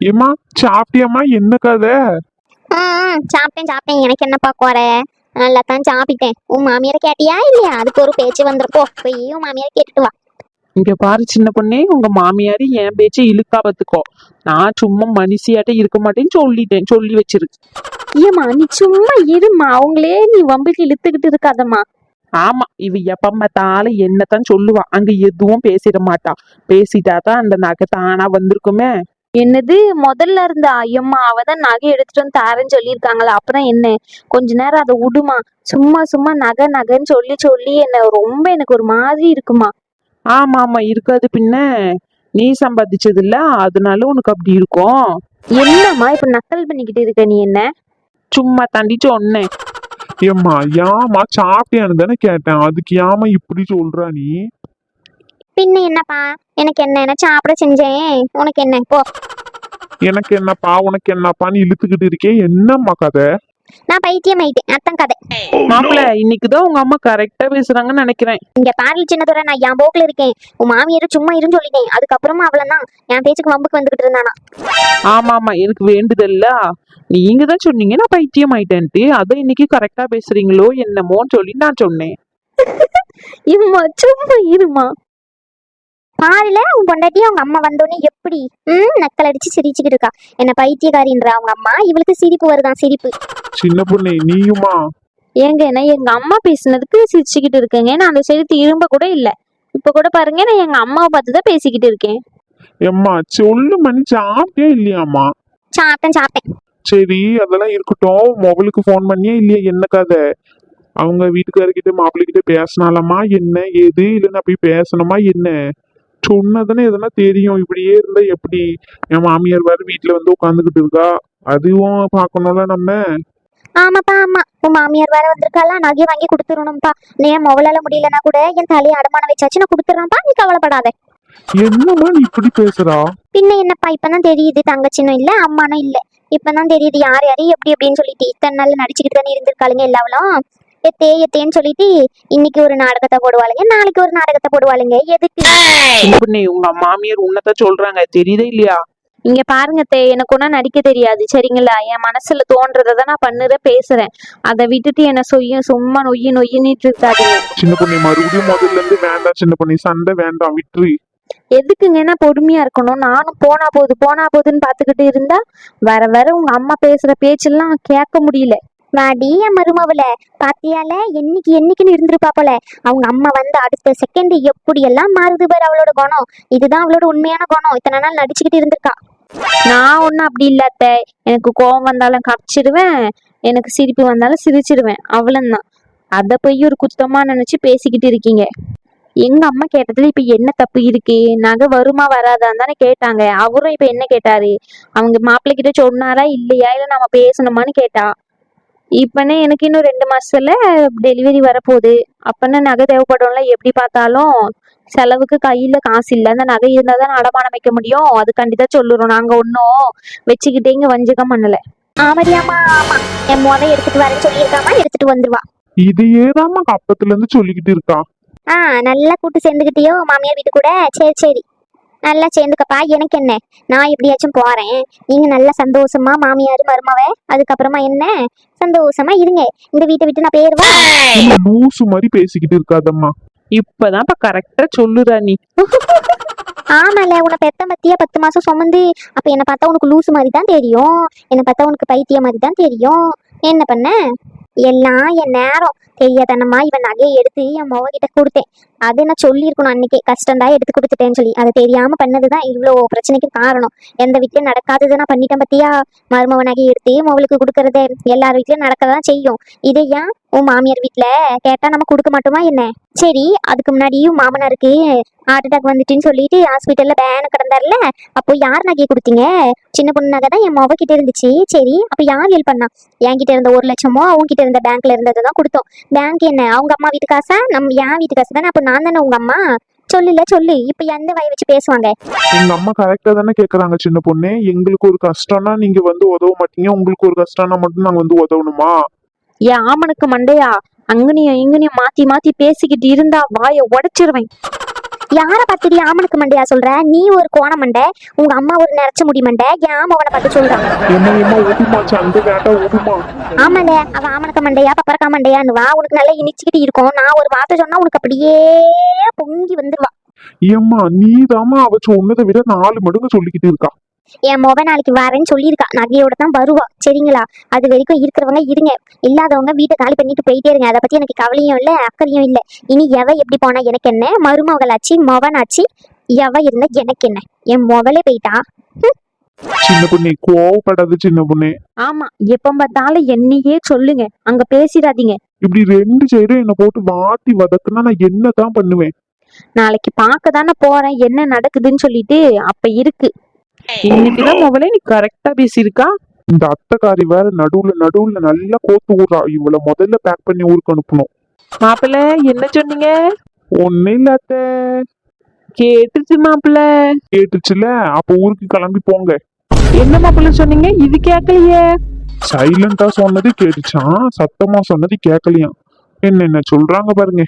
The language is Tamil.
ஏம்மா சாப்பிட்டியம்மா? என்ன கதை? ஆ சாப்பிட்டேன் சாப்பிட்டேன். எனக்கு என்னப்பா குறை நல்லா தான் சாப்பிட்டேன். உன் மாமியாரை கேட்டியா இல்லையா? அதுக்கு ஒரு பேச்சு வந்திருப்போ போய் உன் மாமியாரை கேட்டுட்டு வா. இங்க பாரு சின்ன பொண்ணே. உங்க மாமியாரு என் பேச்சை இழுக்கா பாத்துக்கோ நான் சும்மா மனுஷியாட்ட இருக்க மாட்டேன்னு சொல்லிட்டேன். சொல்லி வச்சிரு. ஏம்மா நீ சும்மா இருமா அவங்களே நீ வம்புக்கு இழுத்துக்கிட்டு இருக்காதம்மா. ஆமா இவ எப்ப பார்த்தாலும் என்னத்தான் சொல்லுவா. அங்க எதுவும் பேசிட மாட்டா. பேசிட்டா தான் அந்த நகை தானா வந்திருக்குமே. என்னது? முதல்ல இருந்த ஐயம்மா அவ தான் நகை எடுத்துட்டு வந்து தாரேன்னு சொல்லியிருக்காங்களா? அப்புறம் என்ன? கொஞ்ச நேரம் அதை விடுமா சும்மா சும்மா நகை நகைன்னு சொல்லி சொல்லி என்ன ரொம்ப எனக்கு ஒரு மாதிரி இருக்குமா. ஆமா ஆமா. இருக்காது பின்ன. நீ சம்பாதிச்சது இல்ல அதனால உனக்கு அப்படி இருக்கும். என்னம்மா? இப்ப நக்கல் பண்ணிக்கிட்டு இருக்க நீ என்ன? சும்மா தாண்டி சொன்னேன் ஏம்மா ஏம்மா? சாப்பிட்டியான்னு தானே கேட்டேன். அதுக்கு ஏம்மா இப்படி சொல்றா நீ? பின்ன என்னப்பா? எனக்கு என்ன? என்ன சாப்பிட செஞ்சேன். உனக்கு என்ன? போ. எனக்கு என்னப்பா உனக்கு என்னப்பான்னு இழுத்துக்கிட்டு இருக்கே. என்னம்மா கதை? நான் பைத்தியம் ஆயிட்டேன். அத்தான் கதை. மாப்பிள்ள இன்னைக்குதான் உங்க அம்மா கரெக்டா பேசுறாங்கன்னு நினைக்கிறேன். இங்க பாரு சின்னதுரை நான் என் போக்குல இருக்கேன். உன் மாமியார் சும்மா இருன்னு சொல்லிட்டேன். அதுக்கப்புறமா அவ்வளவுதான் என் பேச்சுக்கு வம்புக்கு வந்துகிட்டு இருந்தானா. ஆமா ஆமா. எனக்கு வேண்டுதல்ல. நீங்க தான் சொன்னீங்க நான் பைத்தியம் ஆயிட்டேன்ட்டு. அதான் இன்னைக்கு கரெக்டா பேசுறீங்களோ என்னமோன்னு சொல்லி நான் சொன்னேன். இருமா சும்மா இருமா பாருல உன் பொண்டாட்டி அவங்க அம்மா வந்தோடனே எப்படி? ம் நக்கல் அடிச்சு சிரிச்சுக்கிட்டு இருக்கா. என்ன பைத்தியக்காரின்ற அவங்க அம்மா? இவளுக்கு சிரிப்பு வருதான் சிரிப்பு. சின்ன பொண்ணு நீயுமா? ஏங்க நான் எங்க அம்மா பேசுனதுக்கு சிரிச்சுக்கிட்டு இருக்கேங்க. நான் அந்த சைடு திரும்ப கூட இல்ல. இப்ப கூட பாருங்க நான் எங்க அம்மாவை பார்த்து தான் பேசிக்கிட்டு இருக்கேன். ஏம்மா சொல்லு மணி சாப்பிட்டியா இல்லையாம்மா? சாப்பிட்டேன் சாப்பிட்டேன். சரி அதெல்லாம் இருக்கட்டும். மொபைலுக்கு ஃபோன் பண்ணியே இல்லையா? என்ன கதை? அவங்க வீட்டுக்காரர்கிட்ட மாப்பிள்ளைகிட்ட பேசினாலம்மா என்ன? ஏது இல்லை நான் போய் பேசணுமா? என்ன? சொன்னதானே எதனா தெரியும். இப்படியே இருந்தா எப்படி? என் மாமியார் வேற வீட்டுல வந்து உட்காந்துக்கிட்டு இருக்கா. அதுவும் பார்க்கணும்ல நம்ம. ஆமாப்பா ஆமா. உன் மாமியார் வேற வந்திருக்கால நகையை வாங்கி கொடுத்துடணும்ப்பா. நீ என் மொபைலால முடியலன்னா கூட என் தலையை அடமானம் வச்சாச்சு நான் கொடுத்துறேன்ப்பா நீ கவலைப்படாத. என்னம்மா நீ இப்படி பேசுறா? பின்ன என்னப்பா இப்பதான் தெரியுது. தங்கச்சினும் இல்ல அம்மானும் இல்ல. இப்பதான் தெரியுது யார் யாரு எப்படி எப்படின்னு சொல்லிட்டு இத்தனை நாள் நடிச்சுக்கிட்டு தானே இருந்திருக்காளுங்க எல்லாவளும். எத்தே எத்தேன்னு சொல்லிட்டு இன்னைக்கு ஒரு நாடகத்தை போடுவாளுங்க. நாளைக்கு ஒரு நாடகத்தை போடுவாளுங்க. எதுக்கு? உங்க மாமியார் உன்னதான் சொல்றாங்க. தெரியுதா இல்லையா? இங்க பாருங்க தே எனக்கு ஒன்றும் நடிக்க தெரியாது. சரிங்களா? என் மனசுல தோன்றதை தான் நான் பண்ணுறேன் பேசுறேன். அதை விட்டுட்டு என்ன சொய்யும் சும்மா நொய்யு நொய்யின்னு இருக்காதீங்க சின்ன பொண்ணு மறுபடியும் முதல்ல இருந்து வேண்டாம் சின்ன பொண்ணு. சண்டை வேண்டாம் விட்டுரு. எதுக்குங்க? நான் பொறுமையா இருக்கணும். நானும் போனா போகுது போனா போகுதுன்னு பாத்துக்கிட்டு இருந்தா வர வர உங்க அம்மா பேசுற பேச்செல்லாம் கேட்க முடியல. வாடி என் மருமவள. பாத்தியால? என்னைக்கு என்னைக்குன்னு இருந்திருப்பா போல. அவங்க அம்மா வந்து அடுத்த செகண்ட் எப்படி எல்லாம் மாறுது பாரு அவளோட குணம். இதுதான் அவளோட உண்மையான குணம். இத்தனை நாள் நடிச்சுக்கிட்டு இருந்திருக்கா. நான் ஒன்றும் அப்படி இல்லாத்த எனக்கு கோபம் வந்தாலும் கப்பிச்சிடுவேன் எனக்கு சிரிப்பு வந்தாலும் சிரிச்சிடுவேன் அவ்வளவுதான். அதை போய் ஒரு குத்தமா நினைச்சு பேசிக்கிட்டு இருக்கீங்க. எங்க அம்மா கேட்டதுல இப்ப என்ன தப்பு இருக்கு? நகை வருமா வராதான்னு தானே கேட்டாங்க. அவரும் இப்ப என்ன கேட்டாரு? அவங்க மாப்பிள்ளை கிட்ட சொன்னாரா இல்லையா? இல்ல நம்ம பேசணுமான்னு கேட்டா. இப்பனே எனக்கு இன்னும் ரெண்டு மாசத்துல டெலிவரி வரப்போகுது. அப்பன்னு நகை தேவைப்படும்ல எப்படி பார்த்தாலும் செலவுக்கு கையில காசு இல்ல. அந்த நகை இருந்தா தான் அடமானம் வைக்க முடியும். அது கண்டிப்பா சொல்லுறோம். நாங்க ஒன்னும் வச்சுக்கிட்டே இங்க வஞ்சகம் பண்ணல. ஆமடியாமா ஆமா. என் முத எடுத்துட்டு வரேன்னு சொல்லியிருக்காமா எடுத்துட்டு வந்துருவா. இதையே தாம்மா அப்பத்துல இருந்து சொல்லிக்கிட்டு இருக்கா? ஆ நல்லா கூட்டு சேர்ந்துக்கிட்டியோ மாமியார் வீட்டு கூட சரி சரி. நல்லா சேர்ந்துக்கப்பா. எனக்கு என்ன? நான் எப்படியாச்சும் போறேன். நீங்க நல்லா சந்தோஷமா மாமியார் மருமவ அதுக்கப்புறமா என்ன? சந்தோஷமா இருங்க. இந்த வீட்டை விட்டு நான் போயிருவா நம்ம லூசு மாதிரி பேசிக்கிட்டு இருக்காதம்மா. இப்பதான் இப்ப கரெக்டா சொல்லுறா நீ. ஆமால உன்னை பெத்த பத்தியா பத்து மாசம் சுமந்து அப்ப என்ன பார்த்தா உனக்கு லூசு மாதிரி தான் தெரியும். என்ன பார்த்தா உனக்கு பைத்திய மாதிரி தான் தெரியும். என்ன பண்ண? எல்லாம் என் நேரம்? தெரியாதனமா இவன் நகையை எடுத்து என் மொவ கிட்ட கொடுத்தேன். அது நான் சொல்லியிருக்கணும் அன்னைக்கே. கஷ்டம்தான் எடுத்து கொடுத்துட்டேன்னு சொல்லி. அது தெரியாம பண்ணதுதான் இவ்வளோ பிரச்சனைக்கு காரணம். எந்த வீட்லயும் நடக்காதது நான் பண்ணிட்டேன் பத்தியா? மருமவ நகையை எடுத்து மொவளுக்கு கொடுக்கறது. எல்லார் வீட்லயும் நடக்கதான் செய்யும். இதை ஏன் உன் மாமியார் வீட்டுல கேட்டா நம்ம கொடுக்க மாட்டோமா என்ன? சரி அதுக்கு முன்னாடியும் மாமனாருக்கு ஹார்ட் அட்டாக் வந்துட்டுன்னு சொல்லிட்டு ஹாஸ்பிட்டல்ல பேன கிடந்தார்ல அப்போ யார் நகையை கொடுத்தீங்க? சின்ன பொண்ணு நகை தான் என் மொவ கிட்ட இருந்துச்சு. சரி அப்ப யார் ஹெல்ப் பண்ணா? என்கிட்ட இருந்த ஒரு லட்சமோ அவங்க கிட்ட இருந்த பேங்க்ல இருந்ததை தான் கொடுத்தோம். பேங்க் என்ன? அவங்க அம்மா வீட்டு காசா? நம்ம என் வீட்டு காசு தானே? அப்ப நான் தானே உங்க அம்மா? சொல்லுல சொல்லு. இப்ப எந்த வாய் வச்சு பேசுவாங்க? எங்க அம்மா கரெக்டா தானே கேக்குறாங்க சின்ன பொண்ணு. எங்களுக்கு ஒரு கஷ்டம்னா நீங்க வந்து உதவ மாட்டீங்க. உங்களுக்கு ஒரு கஷ்டம்னா மட்டும் நாங்க வந்து உதவணுமா? ஏன் ஆமனுக்கு மண்டையா? அங்கனையும் இங்கனையும் மாத்தி மாத்தி பேசிக்கிட்டு இருந்தா வாயை உடைச்சிருவேன். யார பார்த்துடி ஆமனுக்கு மண்டையா சொல்ற? நீ ஒரு கோண மண்டை உங்க அம்மா ஒரு நரைச்ச முடி மண்டை ஏன் அவனை பார்த்து விடுமா ஆமால அவ ஆமனுக்கு மண்டையா பப்பரக்கா மண்டையான்னு வா உனக்கு நல்லா இனிச்சுக்கிட்டு இருக்கும். நான் ஒரு வார்த்தை சொன்னா உனக்கு அப்படியே பொங்கி வந்துருவா. ஏம்மா நீ அவ சொன்னதை விட நாலு மடங்கு சொல்லிக்கிட்டு இருக்கா. என் மொப நாளைக்கு வரேன்னு சொல்லியிருக்கா. நகையோட தான் வருவா. சரிங்களா? அது வரைக்கும் இருக்கிறவங்க இருங்க. இல்லாதவங்க வீட்டை காலி பண்ணிட்டு போயிட்டே இருங்க. அதை பத்தி எனக்கு கவலையும் இல்லை அக்கறையும் இல்லை. இனி எவ எப்படி போனா எனக்கு என்ன? மருமகளாச்சு மொவனாச்சு எவ இருந்தா எனக்கு என்ன? என் மொபைலே போயிட்டா? சின்ன பொண்ணே கோவப்படாத சின்ன பொண்ணே. ஆமா எப்ப பார்த்தாலும் என்னையே சொல்லுங்க. அங்க பேசிடாதீங்க. இப்படி ரெண்டு சைடும் என்ன போட்டு வாட்டி வதக்குனா நான் என்னதான் பண்ணுவேன்? நாளைக்கு பார்க்க தானே போறேன். என்ன நடக்குதுன்னு சொல்லிட்டு அப்ப இருக்கு. இன்னைக்குதான் முதல்ல நீ கரெக்டா பேசியிருக்கா? இந்த அத்தைக்காரி வேற நடுவுல நடுவுல நல்லா கோத்து விடுறா இவள முதல்ல பேக் பண்ணி ஊருக்கு அனுப்பணும். மாப்பிள்ள என்ன சொன்னீங்க? ஒன்னும் இல்ல அத்தை. கேட்டுச்சு மாப்பிள்ள. கேட்டுச்சுல? அப்ப ஊருக்கு கிளம்பி போங்க. என்ன மாப்பிள்ள சொன்னீங்க? இது கேட்கலையே. சைலண்டா சொன்னது கேட்டுச்சான் சத்தமா சொன்னது கேட்கலையாம். என்னென்ன சொல்றாங்க பாருங்க.